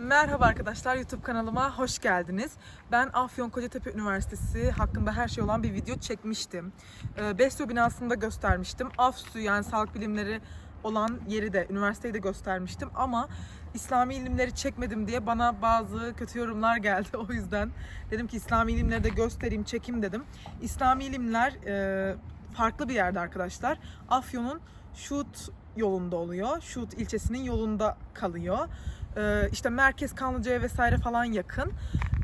Merhaba arkadaşlar YouTube kanalıma hoş geldiniz. Ben Afyon Kocatepe Üniversitesi hakkında her şey olan bir video çekmiştim. Ee, Besyo binasında göstermiştim. AFSÜ yani sağlık bilimleri olan yeri de üniversiteyi de göstermiştim ama İslami ilimleri çekmedim diye bana bazı kötü yorumlar geldi. O yüzden dedim ki İslami ilimleri de göstereyim, çekeyim dedim. İslami ilimler e, farklı bir yerde arkadaşlar. Afyon'un Şut yolunda oluyor. Şut ilçesinin yolunda kalıyor. Ee, işte Merkez Kanlıca'ya vesaire falan yakın.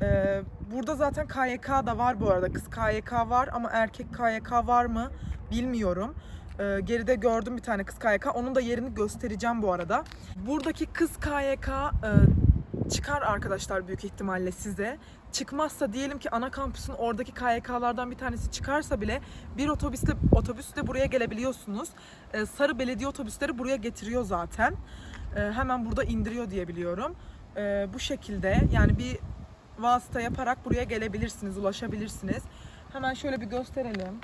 Ee, burada zaten KYK da var bu arada. Kız KYK var ama erkek KYK var mı bilmiyorum. Ee, geride gördüm bir tane kız KYK. Onun da yerini göstereceğim bu arada. Buradaki kız KYK çıkar arkadaşlar büyük ihtimalle size. Çıkmazsa diyelim ki ana kampüsün oradaki KYK'lardan bir tanesi çıkarsa bile bir otobüsle otobüsle buraya gelebiliyorsunuz. Ee, Sarı belediye otobüsleri buraya getiriyor zaten. Ee, hemen burada indiriyor diye biliyorum. Ee, bu şekilde yani bir vasıta yaparak buraya gelebilirsiniz, ulaşabilirsiniz. Hemen şöyle bir gösterelim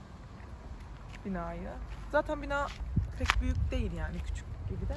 binayı. Zaten bina pek büyük değil yani küçük gibi de.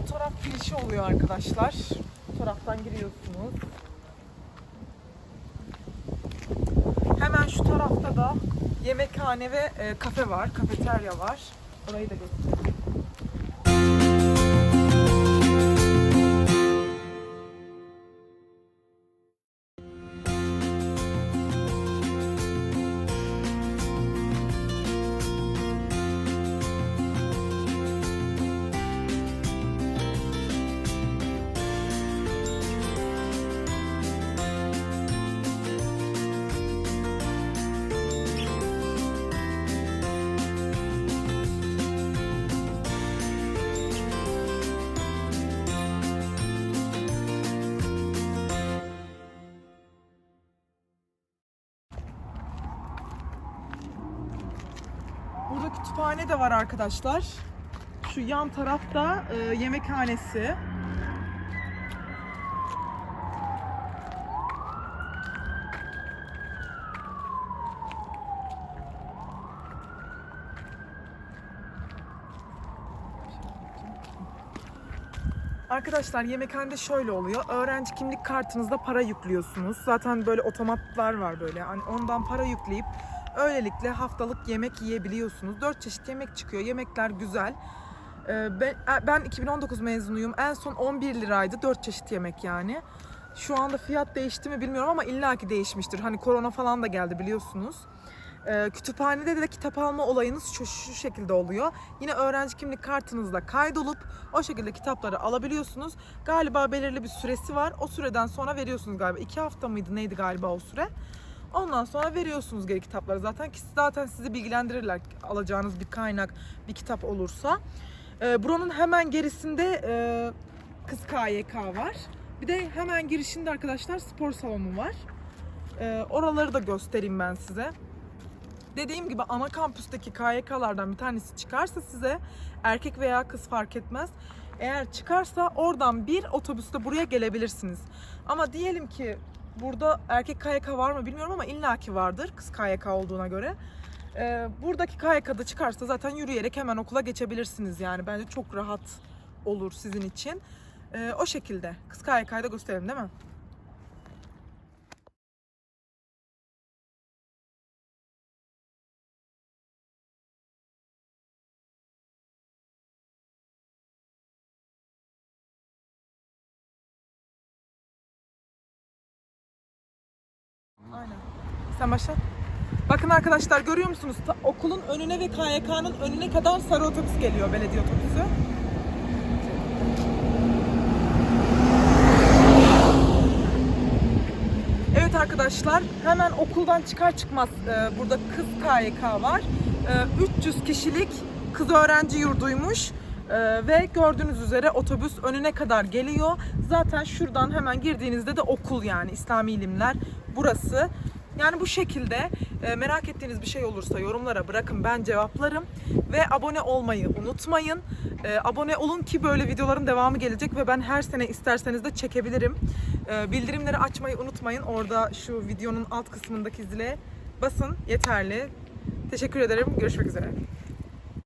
Bu taraf girişi oluyor arkadaşlar. Bu taraftan giriyorsunuz. Hemen şu tarafta da yemekhane ve e, kafe var, kafeterya var. Orayı da göstereyim. Burada kütüphane de var arkadaşlar. Şu yan tarafta e, yemekhanesi. Arkadaşlar yemekhanede şöyle oluyor. Öğrenci kimlik kartınızda para yüklüyorsunuz. Zaten böyle otomatlar var böyle. Hani ondan para yükleyip öylelikle haftalık yemek yiyebiliyorsunuz. 4 çeşit yemek çıkıyor. Yemekler güzel. Ee, Ben, ben 2019 mezunuyum. En son 11 liraydı. 4 çeşit yemek yani. Şu anda fiyat değişti mi bilmiyorum ama illaki değişmiştir. Hani korona falan da geldi biliyorsunuz. Ee, kütüphanede de kitap alma olayınız şu, şu şekilde oluyor. Yine öğrenci kimlik kartınızla kaydolup o şekilde kitapları alabiliyorsunuz. Galiba belirli bir süresi var. O süreden sonra veriyorsunuz galiba. iki hafta mıydı neydi galiba o süre? Ondan sonra veriyorsunuz geri kitapları zaten ki zaten sizi bilgilendirirler alacağınız bir kaynak, bir kitap olursa. Ee, buranın hemen gerisinde e, Kız KYK var. Bir de hemen girişinde arkadaşlar spor salonu var. Ee, oraları da göstereyim ben size. Dediğim gibi ana kampüsteki KYK'lardan bir tanesi çıkarsa size erkek veya kız fark etmez. Eğer çıkarsa oradan bir otobüste buraya gelebilirsiniz. Ama diyelim ki burada erkek KYK var mı bilmiyorum ama illaki vardır kız KYK olduğuna göre. Ee, buradaki KYK'da çıkarsa zaten yürüyerek hemen okula geçebilirsiniz yani. Bence çok rahat olur sizin için. Ee, o şekilde. Kız KYK'yı da gösterelim değil mi? Aynen. Sen başla. Bakın arkadaşlar görüyor musunuz? Ta- okulun önüne ve KYK'nın önüne kadar sarı otobüs geliyor, belediye otobüsü. Evet arkadaşlar hemen okuldan çıkar çıkmaz e, burada kız KYK var. E, 300 kişilik kız öğrenci yurduymuş. Ee, ve gördüğünüz üzere otobüs önüne kadar geliyor. Zaten şuradan hemen girdiğinizde de okul yani İslami ilimler burası. Yani bu şekilde e, merak ettiğiniz bir şey olursa yorumlara bırakın ben cevaplarım. Ve abone olmayı unutmayın. E, abone olun ki böyle videoların devamı gelecek ve ben her sene isterseniz de çekebilirim. E, bildirimleri açmayı unutmayın. Orada şu videonun alt kısmındaki zile basın yeterli. Teşekkür ederim. Görüşmek üzere.